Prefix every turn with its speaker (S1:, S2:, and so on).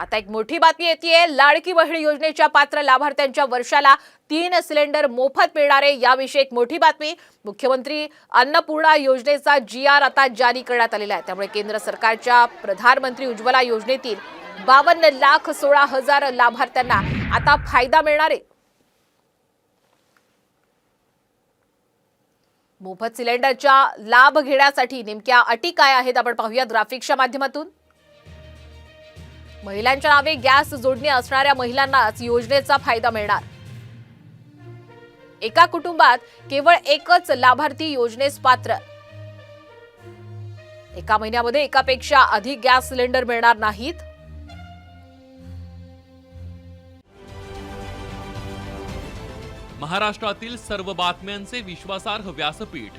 S1: आता एक मोठी बातमी येते लाडकी बहीण योजनेच्या पात्र लाभार्थ्यांच्या वर्षाला तीन सिलेंडर मोफत मिळणारे याविषयी एक मोठी बातमी. मुख्यमंत्री अन्नपूर्णा योजनेचा जी आर आता जारी करण्यात आलेला आहे. त्यामुळे केंद्र सरकारच्या प्रधानमंत्री उज्ज्वला योजनेतील बावन्न लाख सोळा हजार लाभार्थ्यांना आता फायदा मिळणार आहे. मोफत सिलेंडरच्या लाभ घेण्यासाठी नेमक्या अटी काय आहेत? आपण पाहूया ग्राफिक्सच्या माध्यमातून. महिलांच्या नावे गॅस जोडणी असणाऱ्या महिलांनाच योजनेचा फायदा मिळणार. एका कुटुंबात केवळ एकच लाभार्थी योजनेस पात्र. एका महिन्यामध्ये एकापेक्षा अधिक गॅस सिलेंडर मिळणार नाहीत.
S2: महाराष्ट्रातील सर्व बातम्यांचे विश्वासार्ह व्यासपीठ.